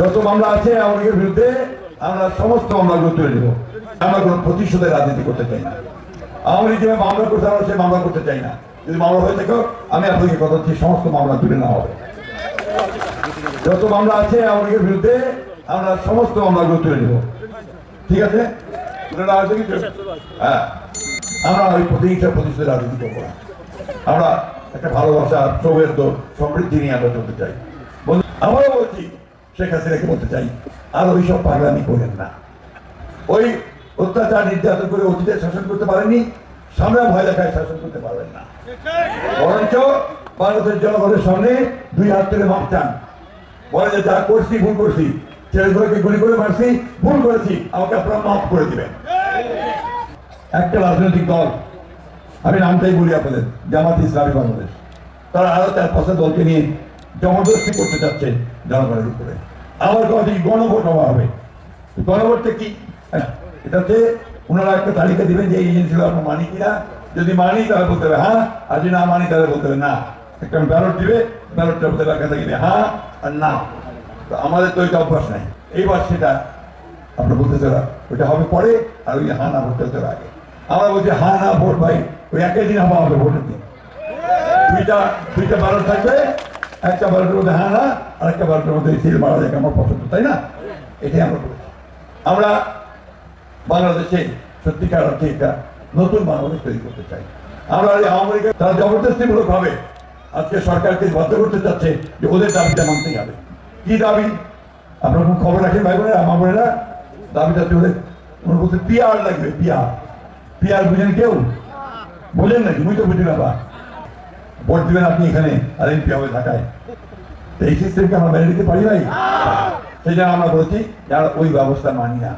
যত মামলা আছে লীগের বিরুদ্ধে, আমরা সমস্ত মামলাগুলো তুলে নেব। আমরা কোনো প্রতিশোধের রাজনীতি করতে চাই না। আওয়ামী লীগ যেভাবে মামলা করতে আমরা সে মামলা করতে চাই না। যদি মামলা হয়ে থাকে, আমি আপনাকে কথা দিচ্ছি, সমস্ত মামলা তুলে নেওয়া হবে। যত মামলা আছে আওয়ামী লীগের বিরুদ্ধে, আমরা সমস্ত মামলাগুলো তুলে নেব। ঠিক আছে? হ্যাঁ। আমরা ওই প্রতিহিংসা প্রতিশোধের রাজনীতি করব না। আমরা একটা ভালোবাসা, সৌহার্দ্য, সমৃদ্ধি নিয়ে আমরা চলতে চাই। আবারও বলছি শেখ হাসিনাকে বলতে চাই, আর ওই সব পাগলামি করেন না। ওই অত্যাচার নির্যাতন করে অতীতে শাসন করতে পারেননি, সামনে ভয় দেখায় শাসন করতে পারবেন না। বরঞ্চ ভারতের জনগণের সামনে দুই হাত তুলে মাপ চান। বলে যে, যা করছি, ভুল করছি, ছেলেগুলোকে গুলি করে মারছি, ভুল করেছি, আমাকে আপনারা মাফ করে দিবেন। একটা রাজনৈতিক দল, আমি নামটাই বলি আপনাদের, জামাত ইসলামী বাংলাদেশ। তারা আরও চার পাঁচটা দলকে নিয়ে জবরদস্তি করতে চাচ্ছে জনগণের উপরে। কথা হচ্ছে গণভোট হওয়া হবে। গণভোটটা কি? হ্যাঁ, এটাতে ওনারা একটা তালিকা দিবেন যে এই জিনিসগুলো মানি কিনা। যদি মানি তাহলে বলতে হবে হ্যাঁ আর যদি না মানি তাহলে বলতে হবে না। একটা ব্যালট দিবে ব্যালটটা বলতে লেখা থাকবে হ্যাঁ আর না। তো আমাদের তো ওইটা অভ্যাস নাই। এইবার সেটা আমরা বলতে চাই ওইটা হবে পরে আর ওই হা না ভোট চলতে আগে। আমরা বলছি হা না ভোট ভাই ওই একই দিন হওয়া হবে ভোটের দিন। দুইটা দুইটা ব্যালট থাকবে একটা ব্যালটের মধ্যে না আর একটা ব্যালটের মধ্যে সিল মারা যায়, আমার পছন্দ, তাই না? এটাই আমরা বলছি আমরা বাংলাদেশে সত্যিকার অর্থে একটা নতুন বাংলাদেশ তৈরি করতে চাই। আমরা লীগের তারা জবরদস্তিমূলক ভাবে আজকে সরকারকে বাধ্য করতে চাচ্ছে যে ওদের দাবিটা মানতেই হবে। কি দাবি? আপনার কোন খবর রাখেন ভাই বোনেরা মা বোনেরা? দাবিটা চলে ওনার বলতে পিয়ার লাগবে পিয়ার পিয়ার বুঝেন কেউ? বোঝেন নাকি? বুঝতে বুঝি না, বা। ভোট দেবেন আপনি এখানে আর এমপি হবে ঢাকায়। তো এই সিস্টেমকে আমরা মেনে নিতে পারি ভাই? সেই জন্য আমরা বলছি যারা ওই ব্যবস্থা মানি না।